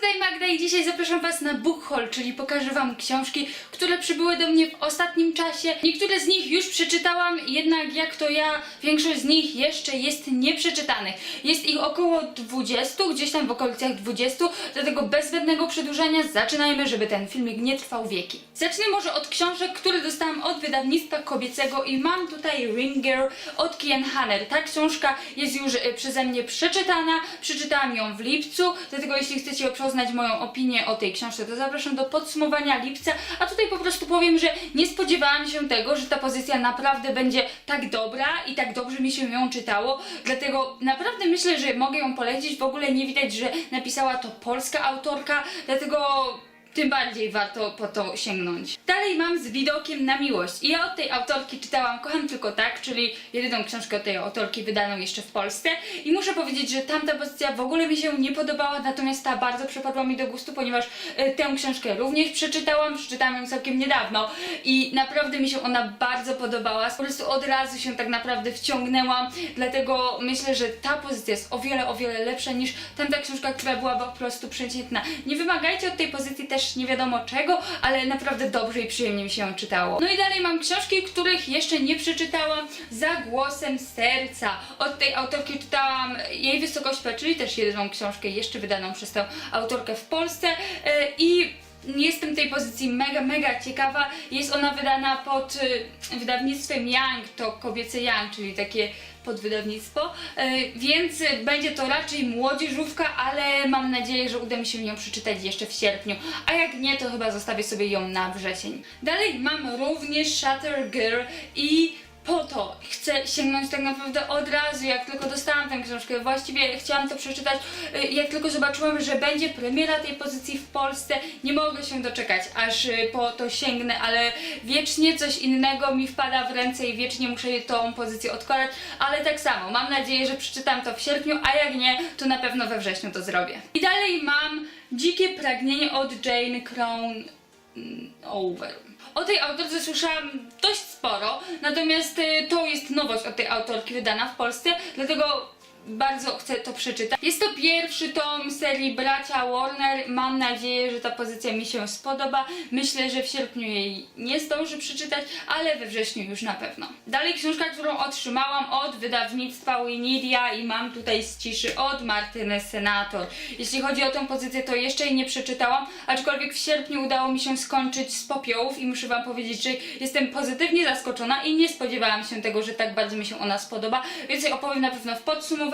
tutaj Magda i dzisiaj zapraszam Was na book haul, czyli pokażę Wam książki, które przybyły do mnie w ostatnim czasie. Niektóre z nich już przeczytałam, jednak jak to ja, większość z nich jeszcze jest nieprzeczytanych. Jest ich około 20, gdzieś tam w okolicach 20, dlatego bez zbędnego przedłużania zaczynajmy, żeby ten filmik nie trwał wieki. Zacznę może od książek, które dostałam od wydawnictwa kobiecego i mam tutaj Ring Girl od Kian Hanner. Ta książka jest już e, przeze mnie przeczytana, przeczytałam ją w lipcu, dlatego jeśli chcecie poznać moją opinię o tej książce, to zapraszam do podsumowania lipca, a tutaj po prostu powiem, że nie spodziewałam się tego, że ta pozycja naprawdę będzie tak dobra i tak dobrze mi się ją czytało, dlatego naprawdę myślę, że mogę ją polecić, w ogóle nie widać, że napisała to polska autorka, dlatego tym bardziej warto po to sięgnąć. Dalej mam z widokiem na miłość. I ja od tej autorki czytałam Kocham tylko tak, czyli jedyną książkę od tej autorki wydaną jeszcze w Polsce. I muszę powiedzieć, że tamta pozycja w ogóle mi się nie podobała, natomiast ta bardzo przypadła mi do gustu, ponieważ y, tę książkę również przeczytałam, przeczytałam ją całkiem niedawno i naprawdę mi się ona bardzo podobała. Po prostu od razu się tak naprawdę wciągnęłam, dlatego myślę, że ta pozycja jest o wiele, o wiele lepsza niż tamta książka, która była po prostu przeciętna. Nie wymagajcie od tej pozycji też nie wiadomo czego, ale naprawdę dobrze i przyjemnie mi się ją czytało. No i dalej mam książki, których jeszcze nie przeczytałam. Za głosem serca. Od tej autorki czytałam Jej Wysokość P, czyli też jedyną książkę jeszcze wydaną przez tę autorkę w Polsce e, i Jestem tej pozycji mega, mega ciekawa. Jest ona wydana pod y, wydawnictwem Young, to kobiece Young, czyli takie podwydawnictwo, y, więc y, będzie to raczej młodzieżówka, ale mam nadzieję, że uda mi się ją przeczytać jeszcze w sierpniu, a jak nie, to chyba zostawię sobie ją na wrzesień. Dalej mam również Shutter Girl i po to chcę sięgnąć tak naprawdę od razu, jak tylko dostałam tę książkę. Właściwie chciałam to przeczytać, y, jak tylko zobaczyłam, że będzie premiera tej pozycji w Polsce. Nie mogę się doczekać, aż y, po to sięgnę, ale wiecznie coś innego mi wpada w ręce i wiecznie muszę tą pozycję odkładać, ale tak samo, mam nadzieję, że przeczytam to w sierpniu, a jak nie, to na pewno we wrześniu to zrobię. I dalej mam Dzikie Pragnienie od Jane Crown Over. O tej autorce słyszałam dość sporo, natomiast y, to jest nowość od tej autorki wydana w Polsce, dlatego bardzo chcę to przeczytać. Jest to pierwszy tom serii Bracia Warner. Mam nadzieję, że ta pozycja mi się spodoba. Myślę, że w sierpniu jej nie zdążę przeczytać, ale we wrześniu już na pewno. Dalej książka, którą otrzymałam od wydawnictwa Winidia i mam tutaj z ciszy od Martyny Senator. Jeśli chodzi o tę pozycję, to jeszcze jej nie przeczytałam, aczkolwiek w sierpniu udało mi się skończyć z popiołów i muszę wam powiedzieć, że jestem pozytywnie zaskoczona i nie spodziewałam się tego, że tak bardzo mi się ona spodoba, więc opowiem na pewno w podsumowaniu.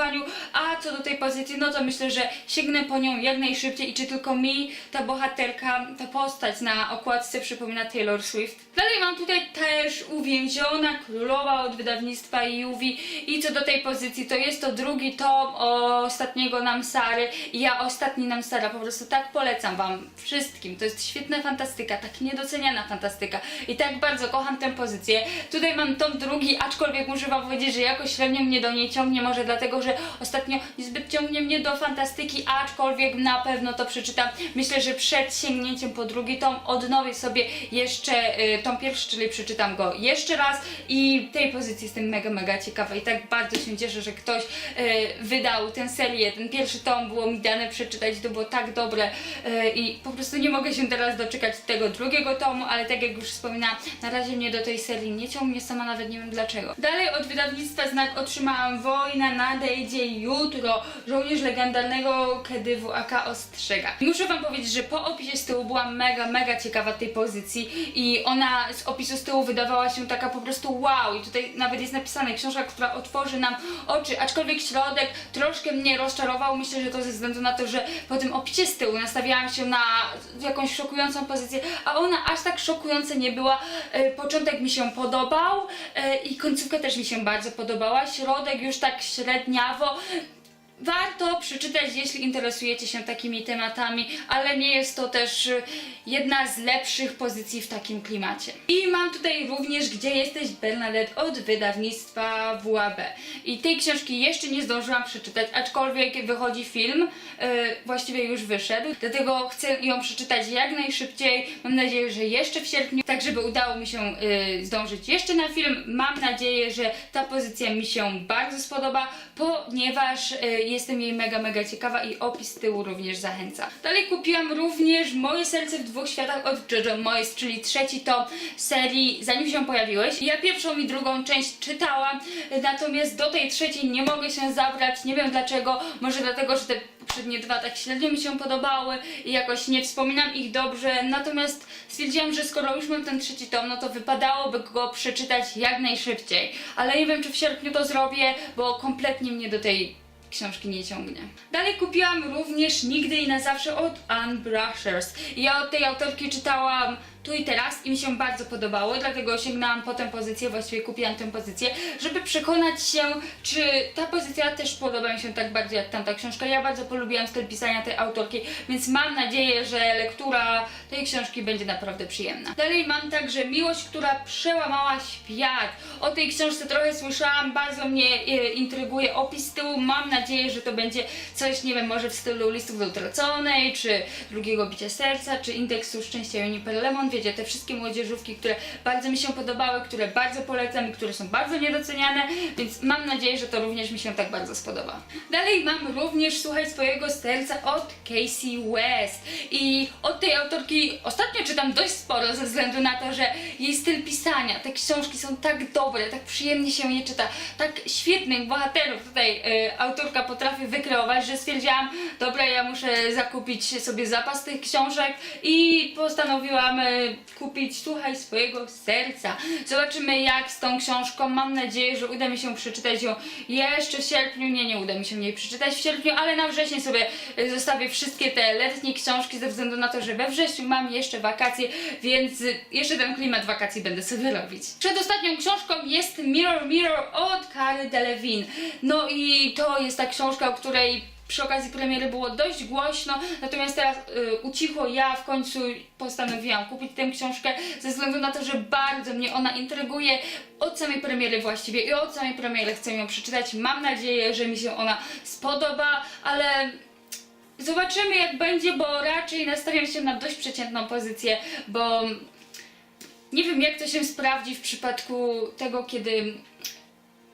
A co do tej pozycji, no to myślę, że sięgnę po nią jak najszybciej i czy tylko mi ta bohaterka, ta postać na okładce przypomina Taylor Swift. Dalej mam tutaj też Uwięziona Królowa od wydawnictwa Juwi i co do tej pozycji, to jest to drugi tom ostatniego Namsary i ja ostatni Namsara po prostu tak polecam wam wszystkim. To jest świetna fantastyka, tak niedoceniana fantastyka i tak bardzo kocham tę pozycję. Tutaj mam tom drugi, aczkolwiek muszę wam powiedzieć, że jakoś średnio mnie do niej ciągnie, może dlatego, że ostatnio niezbyt ciągnie mnie do fantastyki, aczkolwiek na pewno to przeczytam. Myślę, że przed sięgnięciem po drugi tom odnowię sobie jeszcze y, tom pierwszy, czyli przeczytam go jeszcze raz i tej pozycji jestem mega, mega ciekawa i tak bardzo się cieszę, że ktoś y, wydał tę serię. Ten pierwszy tom było mi dane przeczytać, to było tak dobre y, i po prostu nie mogę się teraz doczekać tego drugiego tomu, ale tak jak już wspominałam, na razie mnie do tej serii nie ciągnie, sama nawet nie wiem dlaczego. Dalej od wydawnictwa Znak otrzymałam Wojna nadejdzie jutro, żołnierz legendarnego Kedywu AK ostrzega. Muszę wam powiedzieć, że po opisie z tyłu byłam mega, mega ciekawa tej pozycji i ona z opisu z tyłu wydawała się taka po prostu wow i tutaj nawet jest napisane książka, która otworzy nam oczy, aczkolwiek środek troszkę mnie rozczarował, myślę, że to ze względu na to, że po tym opisie z tyłu nastawiałam się na jakąś szokującą pozycję, a ona aż tak szokująca nie była. E, Początek mi się podobał e, i końcówka też mi się bardzo podobała, środek już tak bravo Warto przeczytać, jeśli interesujecie się takimi tematami, ale nie jest to też jedna z lepszych pozycji w takim klimacie. I mam tutaj również Gdzie jesteś Bernadette od wydawnictwa WAB. I tej książki jeszcze nie zdążyłam przeczytać, aczkolwiek wychodzi film, y, właściwie już wyszedł, dlatego chcę ją przeczytać jak najszybciej. Mam nadzieję, że jeszcze w sierpniu, tak żeby udało mi się y, zdążyć jeszcze na film. Mam nadzieję, że ta pozycja mi się bardzo spodoba, ponieważ y, jestem jej mega, mega ciekawa i opis tyłu również zachęca. Dalej kupiłam również Moje serce w dwóch światach od Jojo czyli trzeci tom serii Zanim się pojawiłeś. Ja pierwszą i drugą część czytałam, natomiast do tej trzeciej nie mogę się zabrać, nie wiem dlaczego, może dlatego, że te poprzednie dwa tak średnio mi się podobały i jakoś nie wspominam ich dobrze, natomiast stwierdziłam, że skoro już mam ten trzeci tom, no to wypadałoby go przeczytać jak najszybciej. Ale nie wiem, czy w sierpniu to zrobię, bo kompletnie mnie do tej książki nie ciągnie. Dalej kupiłam również Nigdy i na zawsze od Anne Brushers. Ja od tej autorki czytałam tu i teraz i mi się bardzo podobało, dlatego sięgnęłam po tę pozycję, właściwie kupiłam tę pozycję, żeby przekonać się, czy ta pozycja też podoba mi się tak bardzo jak tamta książka. Ja bardzo polubiłam styl pisania tej autorki, więc mam nadzieję, że lektura tej książki będzie naprawdę przyjemna. Dalej mam także Miłość, która przełamała świat. O tej książce trochę słyszałam, bardzo mnie e, intryguje opis tyłu. Mam nadzieję, że to będzie coś, nie wiem, może w stylu Listów do utraconej, czy Drugiego bicia serca, czy Indeksu szczęścia Juniper Lemon. Wiecie, te wszystkie młodzieżówki, które bardzo mi się podobały, które bardzo polecam i które są bardzo niedoceniane, więc mam nadzieję, że to również mi się tak bardzo spodoba. Dalej mam również Słuchaj swojego serca od Casey West i od tej autorki ostatnio czytam dość sporo ze względu na to, że jej styl pisania, te książki są tak dobre, tak przyjemnie się je czyta, tak świetnych bohaterów tutaj y, autorka potrafi wykreować, że stwierdziłam, dobra, ja muszę zakupić sobie zapas tych książek i postanowiłam y, kupić Słuchaj swojego serca. Zobaczymy jak z tą książką, mam nadzieję, że uda mi się przeczytać ją jeszcze w sierpniu, nie, nie uda mi się jej przeczytać w sierpniu, ale na wrzesień sobie y, zostawię wszystkie te letnie książki ze względu na to, że we wrześniu mam jeszcze wakacje, więc jeszcze ten klimat wakacji będę sobie robić. Przedostatnią książką jest Mirror Mirror od Kary Delevingne. No i to jest ta książka, o której przy okazji premiery było dość głośno, natomiast teraz y, ucichło. Ja w końcu postanowiłam kupić tę książkę ze względu na to, że bardzo mnie ona intryguje od samej premiery właściwie i od samej premiery chcę ją przeczytać. Mam nadzieję, że mi się ona spodoba, ale zobaczymy jak będzie, bo raczej nastawiam się na dość przeciętną pozycję, bo nie wiem jak to się sprawdzi w przypadku tego, kiedy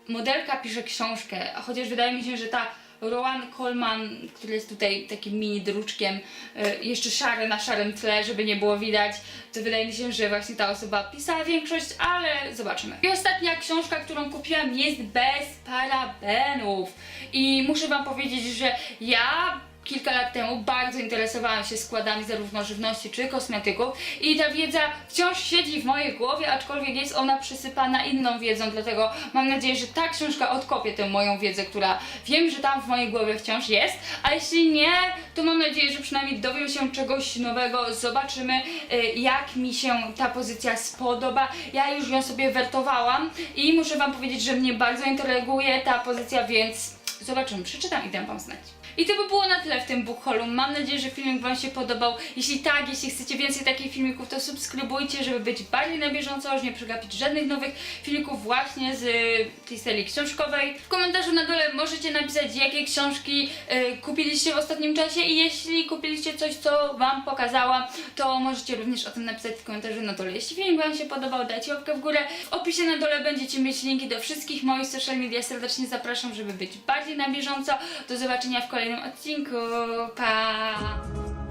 modelka pisze książkę, a chociaż wydaje mi się, że ta Rowan Coleman, który jest tutaj takim mini druczkiem, y, jeszcze szary na szarym tle, żeby nie było widać, to wydaje mi się, że właśnie ta osoba pisała większość, ale zobaczymy. I ostatnia książka, którą kupiłam jest Bez parabenów i muszę wam powiedzieć, że ja kilka lat temu bardzo interesowałam się składami zarówno żywności czy kosmetyków i ta wiedza wciąż siedzi w mojej głowie, aczkolwiek jest ona przysypana inną wiedzą, dlatego mam nadzieję, że ta książka odkopie tę moją wiedzę, która wiem, że tam w mojej głowie wciąż jest, a jeśli nie, to mam nadzieję, że przynajmniej dowiem się czegoś nowego, zobaczymy y, jak mi się ta pozycja spodoba. Ja już ją sobie wertowałam i muszę wam powiedzieć, że mnie bardzo intryguje ta pozycja, więc zobaczymy, przeczytam i dam wam znać. I to by było na tyle w tym book haulu. Mam nadzieję, że filmik Wam się podobał. Jeśli tak, jeśli chcecie więcej takich filmików, to subskrybujcie, żeby być bardziej na bieżąco, już nie przegapić żadnych nowych filmików właśnie z y, tej serii książkowej. W komentarzu na dole możecie napisać, jakie książki y, kupiliście w ostatnim czasie i jeśli kupiliście coś, co Wam pokazałam, to możecie również o tym napisać w komentarzu na dole. Jeśli filmik Wam się podobał, dajcie łapkę w górę. W opisie na dole będziecie mieć linki do wszystkich moich social media. Serdecznie zapraszam, żeby być bardziej na bieżąco. Do zobaczenia w kolejnym odcinku. Pa!